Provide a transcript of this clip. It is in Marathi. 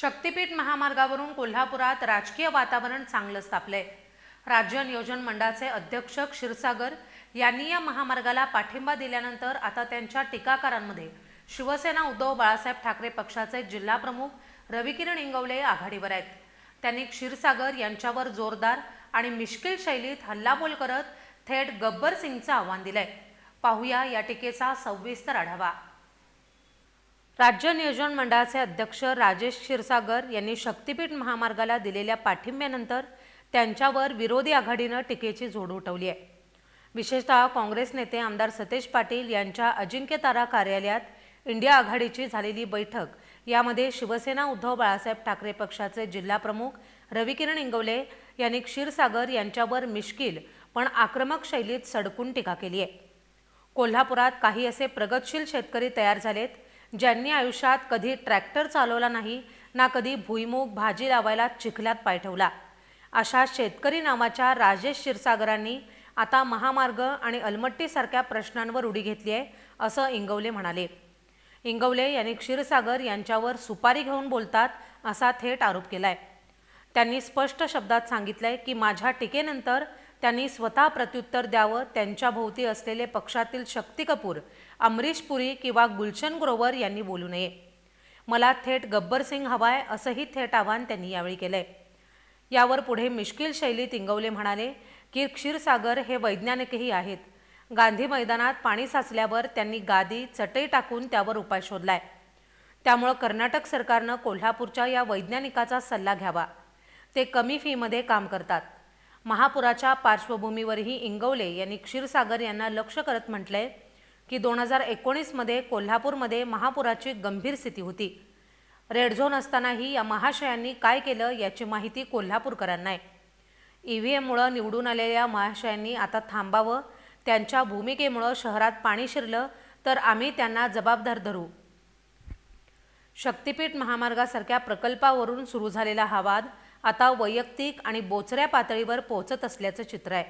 शक्तीपीठ महामार्गावरून कोल्हापुरात राजकीय वातावरण चांगलंच तापलंय राज्य नियोजन मंडळाचे अध्यक्ष क्षीरसागर यांनी या महामार्गाला पाठिंबा दिल्यानंतर आता त्यांच्या टीकाकारांमध्ये शिवसेना उद्धव बाळासाहेब ठाकरे पक्षाचे जिल्हाप्रमुख रविकिरण इंगवले आघाडीवर आहेत. त्यांनी क्षीरसागर यांच्यावर जोरदार आणि मिश्किल शैलीत हल्लाबोल करत थेट गब्बर सिंगचं आव्हान दिलंय. पाहूया या टीकेचा सविस्तर आढावा. राज्य नियोजन मंडळाचे अध्यक्ष राजेश क्षीरसागर यांनी शक्तीपीठ महामार्गाला दिलेल्या पाठिंब्यानंतर त्यांच्यावर विरोधी आघाडीनं टीकेची झोड उठवली आहे. विशेषतः काँग्रेस नेते आमदार सतेज पाटील यांच्या अजिंक्यतारा कार्यालयात इंडिया आघाडीची झालेली बैठक यामध्ये शिवसेना उद्धव बाळासाहेब ठाकरे पक्षाचे जिल्हाप्रमुख रविकिरण इंगवले यांनी क्षीरसागर यांच्यावर मिश्किल पण आक्रमक शैलीत सडकून टीका केली आहे. कोल्हापुरात काही असे प्रगतशील शेतकरी तयार झालेत ज्यांनी आयुष्यात कधी ट्रॅक्टर चालवला नाही ना कधी भुईमूग भाजी लावायला चिखल्यात पाय ठेवला. अशा शेतकरी नावाच्या राजेश क्षीरसागरांनी आता महामार्ग आणि अलमट्टीसारख्या प्रश्नांवर उडी घेतली आहे असं इंगवले म्हणाले. इंगवले यांनी क्षीरसागर यांच्यावर सुपारी घेऊन बोलतात असा थेट आरोप केलाय. त्यांनी स्पष्ट शब्दात सांगितलंय की माझ्या टीकेनंतर त्यांनी स्वतः प्रत्युत्तर द्यावं. त्यांच्याभोवती असलेले पक्षातील शक्ती कपूर अमरीश पुरी किंवा गुलशन ग्रोवर यांनी बोलू नये. मला थेट गब्बर सिंग हवाय असंही थेट आवाहन त्यांनी यावेळी केलंय. यावर पुढे मिश्किल शैलीत इंगवले म्हणाले की क्षीरसागर हे वैज्ञानिकही आहेत. गांधी मैदानात पाणी साचल्यावर त्यांनी गादी चटई टाकून त्यावर उपाय शोधलाय. त्यामुळं कर्नाटक सरकारनं कोल्हापूरच्या या वैज्ञानिकाचा सल्ला घ्यावा. ते कमी फीमध्ये काम करतात. महापुराच्या पार्श्वभूमीवरही इंगवले यांनी क्षीरसागर यांना लक्ष करत म्हटलंय की दोन हजार एकोणीसमध्ये कोल्हापूरमध्ये महापुराची गंभीर स्थिती होती. रेड झोन असतानाही या महाशयांनी काय केलं याची माहिती कोल्हापूरकरांना आहे ई व्ही एममुळं निवडून आलेल्या महाशयांनी आता थांबावं त्यांच्या भूमिकेमुळं शहरात पाणी शिरलं तर आम्ही त्यांना जबाबदार धरू. शक्तिपीठ महामार्गासारख्या प्रकल्पावरून सुरू झालेला हा वाद आता वैयक्तिक आणि बोचऱ्या पातळीवर पोहोचत असल्याचं चित्र आहे.